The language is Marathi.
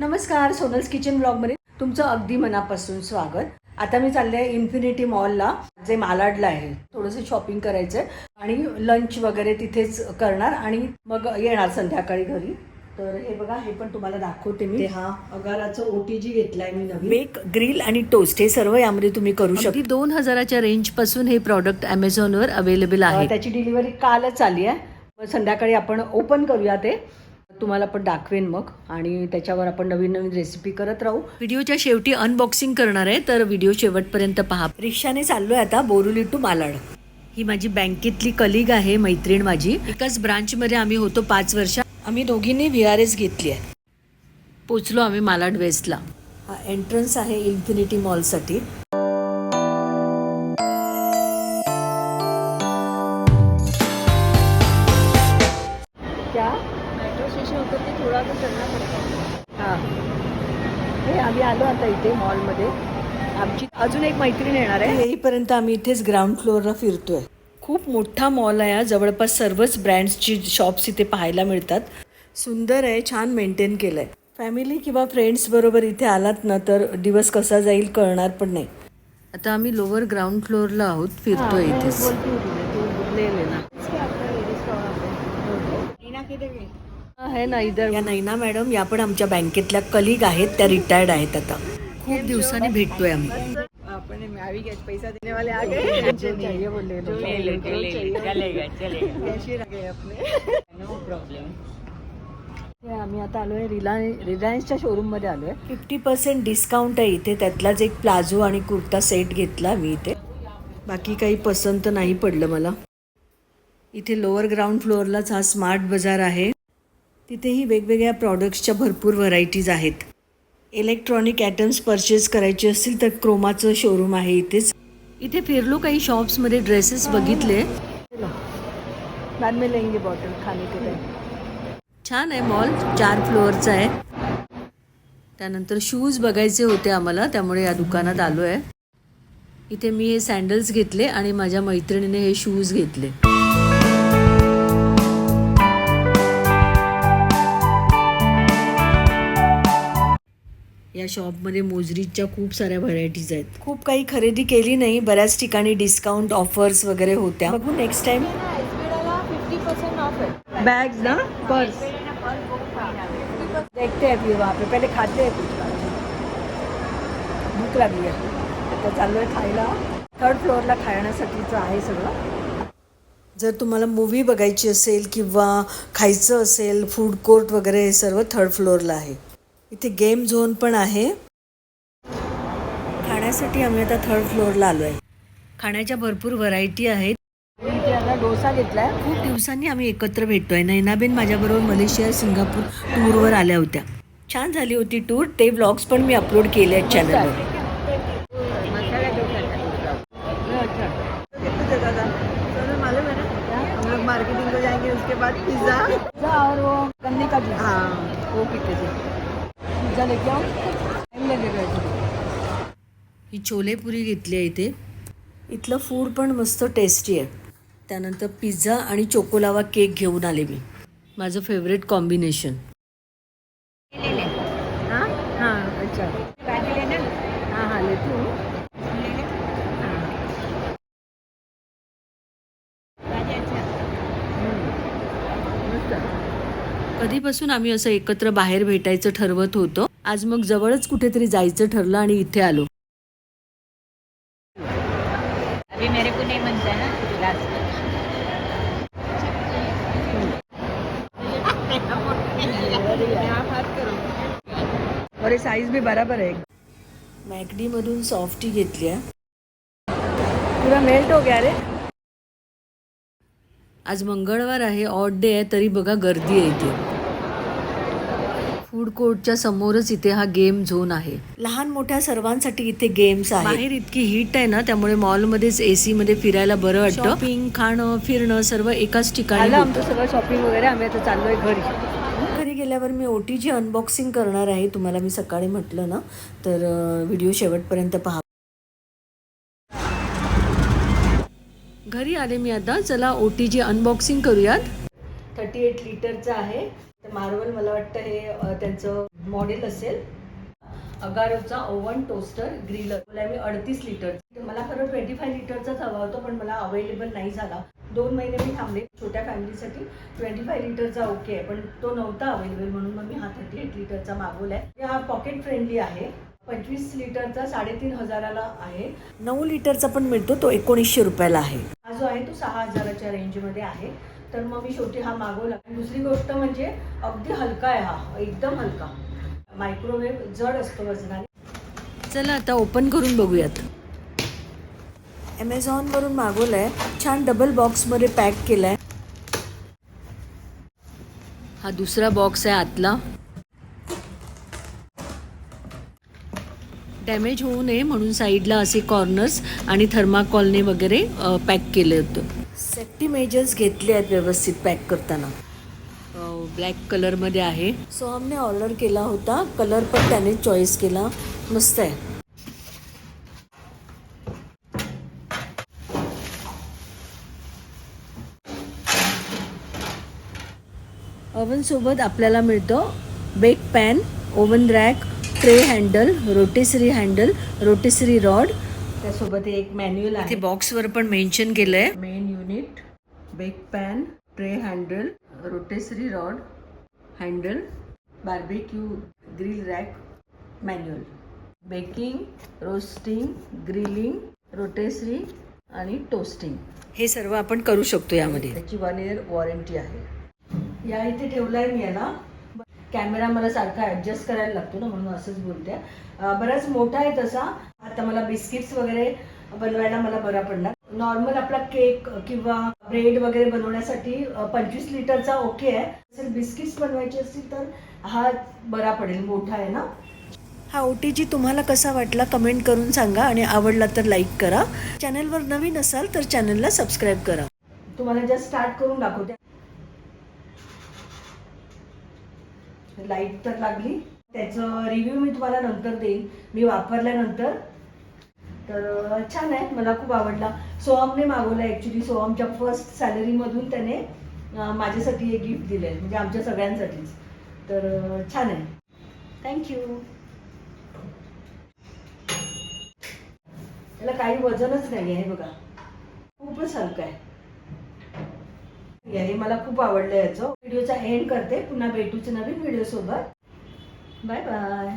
नमस्कार सोनल्स किचन ब्लॉगमध्ये तुमचं अगदी मनापासून स्वागत. आता मी चालले आहे इन्फिनिटी मॉलला जे मालाडला आहे. थोडंसं शॉपिंग करायचं आहे आणि लंच वगैरे तिथेच करणार आणि मग येणार संध्याकाळी घरी. तर हे बघा हे पण तुम्हाला दाखवते मी. हा अगाराचं ओटीजी घेतलाय मी नवीन. बेक ग्रिल आणि टोस्ट हे सर्व यामध्ये तुम्ही करू शकता. दोन हजाराच्या रेंजपासून हे प्रॉडक्ट अमेझॉनवर अवेलेबल आहे. त्याची डिलिव्हरी कालच आली आहे. संध्याकाळी आपण ओपन करूया ते. तुम्हाला पण दाखवेन मग. आणि त्याच्यावर आपण नवीन नवीन रेसिपी करत राहू. व्हिडिओच्या शेवटी अनबॉक्सिंग करणार आहे तर व्हिडिओ शेवटपर्यंत पहा. रिक्षाने चाललोय आता बोरुली टू मालाड. ही माझी बँकेतली कलिग आहे मैत्रीण माझी. एकाच ब्रांचमध्ये आम्ही होतो पाच वर्ष. आम्ही दोघींनी व्ही आर एस घेतली आहे. पोचलो आम्ही मालाड वेस्टला हा एंट्रन्स आहे इन्फिनिटी मॉलसाठी ते थोडा पडतो हां. हे आम्ही आलो आता इथे मॉलमध्ये. आमची अजून एक मैत्रीण येणार आहे. येईपर्यंत आम्ही इथेच ग्राउंड फ्लोअरला फिरतोय. खूप मोठा मॉल आहे हा. जवळपास सर्वच ब्रँड्सची शॉप्स इथे पाहायला मिळतात. सुंदर आहे छान मेंटेन केलं आहे फॅमिली किंवा फ्रेंड्स बरोबर इथे आलात ना तर दिवस कसा जाईल कळणार पण नाही. आता आम्ही लोअर ग्राउंड फ्लोअरला आहोत फिरतोय इथेच. आहे ना इधर? या नैना मॅडम या पण आमच्या बँकेतल्या कलिग आहेत त्या रिटायर्ड आहेत आता. खूप दिवसांनी भेटतोय आम्ही. पैसा देने वाले आ गए चाहिए वो ले लो. नो प्रॉब्लेम आम्ही आता आलोय रिलायन्स रिलायन्सच्या शोरूममध्ये आलोय. फिफ्टी पर्सेंट डिस्काउंट आहे इथे. त्यातलाच एक प्लाझो आणि कुर्ता सेट घेतला मी इथे. बाकी काही पसंत नाही पडलं मला. इथे लोअर ग्राउंड फ्लोअरलाच हा स्मार्ट बाजार आहे. तिथेही वेगवेगळ्या प्रॉडक्ट्सच्या भरपूर व्हरायटीज आहेत. इलेक्ट्रॉनिक ॲटम्स परचेस करायचे असतील तर क्रोमाचं शोरूम आहे इथेच. इथे फिरलो काही शॉप्समध्ये ड्रेसेस बघितले. बाद में लेंगे बॉटल खाने के लिए छान आहे मॉल चार फ्लोअरचा आहे. त्यानंतर शूज बघायचे होते आम्हाला त्यामुळे या दुकानात आलो आहे इथे मी हे सँडल्स घेतले आणि माझ्या मैत्रिणीने हे शूज घेतले. या शॉपमध्ये मोजरीच्या खूप साऱ्या व्हरायटीज आहेत. खूप काही खरेदी केली नाही बऱ्याच ठिकाणी डिस्काउंट ऑफर्स वगैरे होत्या. बघू नेक्स्ट टाइम बैग्स ना? पर्स देखते हैं वहाँ पे. पहले खाते हैं कुछ भूक लागली आहे आता चाललो आहे खायला. थर्ड फ्लोअरला खाण्यासाठीचं आहे सगळं. जर तुम्हाला मूवी बघायची असेल किंवा खायचं असेल फूड कोर्ट वगैरे हे सर्व थर्ड फ्लोअरला आहे. इथे गेम झोन पण आहे खाण्यासाठी आम्ही आता थर्ड फ्लोअरला आलो आहे खाण्याच्या भरपूर व्हरायटी आहेत डोसा घेतलाय खूप दिवसांनी आम्ही एकत्र भेटतोय नैनाबेन माझ्याबरोबर मलेशिया सिंगापूर टूरवर आल्या होत्या छान झाली होती टूर ते व्लॉग्स पण मी अपलोड केले आहेत चॅनलवर है मार्केटिंग को जाएंगे उसके बाद पिज्जा और वो गन्ने का जूस हाँ वो पीते थे पिज्जा लेके आओ टाइम लगेगा ही छोले पुरी घेतली आहे इथे. इथलं फूड पण मस्त टेस्टी आहे. त्यानंतर पिझ्झा आणि चोकोलावा केक घेऊन आले मी. माझं फेवरेट कॉम्बिनेशन हाँ? हाँ अच्छा. हाँ हाँ लेती. हूँ. कधीपासून आम्ही असं एकत्र बाहेर भेटायचं ठरवत होतो. आज मग जवळच कुठेतरी जायचं ठरलं आणि इथे आलो. अभी मेरे को नहीं मनता है ना लास्ट साईज भी बराबर आहे मॅकडी मधून सॉफ्टी घेतली आहे. पुरा मेल्ट हो गया रे? आज मंगळवार आहे ऑड डे आहे तरी बघा गर्दी आहे इथे. फूड कोर्टच्या समोरच इथे हा गेम झोन आहे. लहान मोठ्या सर्वांसाठी इथे गेम्स आहे बाहेर इतकी हीट आहे ना त्यामुळे मॉलमध्येच एसी मध्ये फिरायला बरं वाटतं. शॉपिंग खाणं फिरणं सर्व एकाच ठिकाणी आमचं सगळं शॉपिंग वगैरे आम्ही आता चाललोय घरी. घरी गेल्यावर मी ओटीची अनबॉक्सिंग करणार आहे तुम्हाला मी सकाळी म्हटलं ना. तर व्हिडिओ शेवटपर्यंत पहा. घरी आले मी आता. चला ओ टी जी अनबॉक्सिंग करूयात. थर्टी एट लिटरचं आहे. तर मार्वल मला वाटतं हे त्यांचं मॉडेल असेल. अगारोचा ओव्हन टोस्टर ग्रिलर मला मी अडतीस लिटर मला खरं ट्वेंटी फाय लिटरचाच हवा होता पण मला अवेलेबल नाही झाला. दोन महिने मी थांबले छोट्या फॅमिलीसाठी. ट्वेंटी फाय लिटरचा ओके आहे पण तो नव्हता अवेलेबल म्हणून मग मी हा थर्टी एट लिटरचा मागवला आहे हा पॉकेट फ्रेंडली आहे. पंचवीस लिटरचा साडेतीन हजाराला आहे. नऊ लिटरचा पण मिळतो तो एकोणीसशे रुपयाला आहे. जो आहे तो सहा हजाराच्या रेंजमध्ये आहे. तर मग मी शेवटी हा मागवला. दुसरी गोष्ट म्हणजे अगदी हलका आहे हा. एकदम हलका. मायक्रोवेव्ह जड असतो वजनाने. चला आता ओपन करून बघूयात. ॲमेझॉनवरून मागवलं आहे छान डबल बॉक्समध्ये पॅक केलाय. आहे हा दुसरा बॉक्स आहे आतला. डॅमेज होऊ नये म्हणून साईडला असे कॉर्नर्स आणि थर्माकॉलने वगैरे पॅक केले होतं. सेफ्टी मेजर्स घेतले आहेत व्यवस्थित पॅक करताना. ब्लॅक कलरमध्ये आहे. सोहमने ऑर्डर केला होता कलर पण त्याने चॉईस केला. मस्त आहे. ओव्हनसोबत आपल्याला मिळतं bake pan oven rack tray handle rotisserie handle rotisserie rod. त्यासोबत एक मॅन्युअल आहे. बॉक्सवर पण मेन्शन केलं आहे main unit bake pan tray handle rotisserie rod handle barbecue grill rack manual. Baking roasting grilling rotisserie आणि टोस्टिंग. हे सर्व आपण करू शकतो यामध्ये. त्याची वन इयर वॉरंटी आहे. या इथे ठेवलाय मी याला. कॅमेरा मला सारखा ऍडजस्ट करायला लागतो ना म्हणून असंच बोलते. बराच मोठा आहे तसा. आता मला बिस्किट्स वगैरे बनवायला मला बरा पडणार नॉर्मल आपला केक किंवा ब्रेड वगैरे बनवण्यासाठी पंचवीस लिटरचा ओके आहे. जर बिस्किट्स बनवायचे असतील तर हा बरा पडेल मोठा आहे ना. हा ओ टी जी तुम्हाला कसा वाटला कमेंट करून सांगा आणि आवडला तर लाईक करा. चॅनलवर नवीन असाल तर चॅनलला सबस्क्राईब करा. तुम्हाला जस्ट स्टार्ट करून दाखवते. लाइट तर लागली. त्याचं रिव्ह्यू मी तुम्हाला नंतर देईन. मी वापरल्यानंतर. तर छान आहे. मला खूप आवडला. सोहमने मागवला. ॲक्च्युली सोहमच्या फर्स्ट सॅलरीमधून त्याने माझ्यासाठी हे गिफ्ट दिलं आहे म्हणजे आमच्या सगळ्यांसाठीच. तर छान आहे. थँक्यू त्याला काही वजनच नाही आहे बघा. खूपच हलकं आहे. हे मला खूप आवडलं याचं. व्हिडिओचा एंड करते. पुन्हा भेटूच नवीन व्हिडिओ सोबत. Bye bye